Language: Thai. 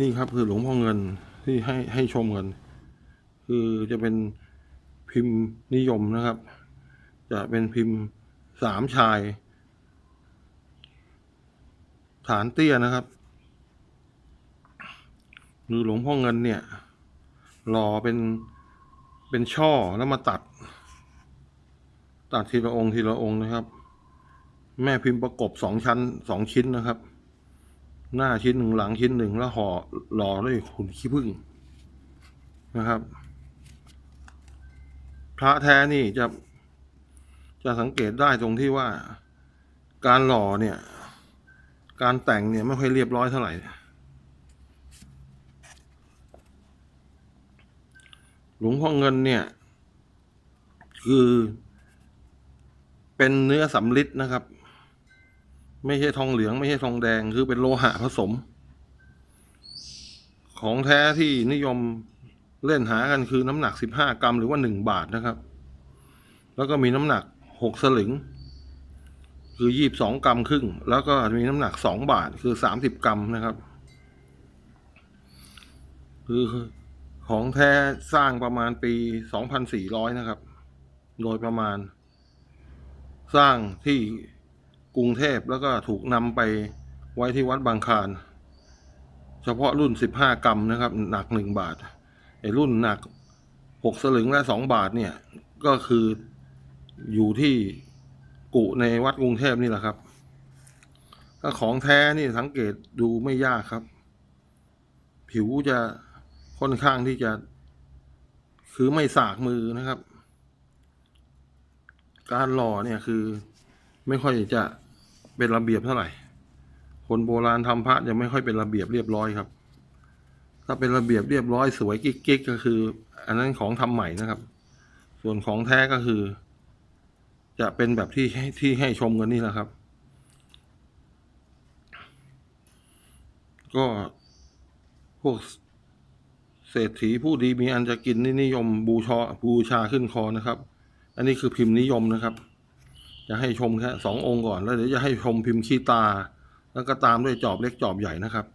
นี่ครับคือหลวงพ่อเงินที่ให้ให้ชมกันคือจะเป็นพิมพ์นิยมนะครับ จะเป็นพิมพ์สามชาย ฐานเตี้ยนะครับคือหลวงพ่อเงินเนี่ยหล่อเป็นเป็นช่อแล้วมาตัด ตัดทีละองค์ทีละองค์นะครับ แม่พิมพ์ประกบสองชั้นสองชิ้นนะครับ หน้าชิ้นหนึ่งหลังชิ้นหนึ่งแล้วห่อหล่อด้วยขุนขี้ผึ้งนะครับ พระแท้นี่จะจะสังเกตได้ตรงที่ว่าการหล่อเนี่ย การแต่งเนี่ยไม่ค่อยเรียบร้อยเท่าไหร่หลวงพ่อเงินเนี่ย คือ เป็นเนื้อสำลิดนะครับ ไม่ใช่ทองเหลืองไม่ใช่ทองแดงคือเป็นโลหะผสม ของแท้ที่นิยมเล่นหากันคือน้ำหนักสิบห้ากรัมหรือว่าหนึ่งบาทนะครับ แล้วก็มีน้ำหนักหกสลึง คือยี่บสองกรัมครึ่ง แล้วก็มีน้ำหนักสองบาทคือสามสิบกรัมนะครับ คือของแท้สร้างประมาณปีสองพันสี่ร้อยนะครับ โดยประมาณ สร้างที่ กรุงเทพแล้วก็ถูกนำไปไว้ที่วัดบางคานเฉพาะรุ่นสิบห้ากรัมนะครับ หนักหนึ่งบาทไอ้รุ่นหนักหกสลึงและสองบาทเนี่ย ก็คืออยู่ที่กุในวัดกรุงเทพนี่แหละครับถ้าของแท้นี่สังเกตดูไม่ยากครับ ผิวจะค่อนข้างที่จะ คือไม่สากมือนะครับ การหล่อเนี่ยคือไม่ค่อยจะ เป็นระเบียบเท่าไหร่ คนโบราณทำพระจะไม่ค่อยเป็นระเบียบเรียบร้อยครับ ถ้าเป็นระเบียบเรียบร้อยสวยกิ๊กๆก็คือ อันนั้นของทำใหม่นะครับ ส่วนของแท้ก็คือ จะเป็นแบบที่ให้ที่ให้ชมกันนี่แหละครับ ก็พวกเศรษฐีผู้ดีมีอันจะกินนี่นิยมบูชาบูชาขึ้นคอนะครับ อันนี้คือพิมพ์นิยมนะครับ จะให้ชมแค่สององค์ก่อน แล้วเดี๋ยวจะให้ชมพิมพ์ขี้ตา แล้วก็ตามด้วยจอบเล็กจอบใหญ่นะครับ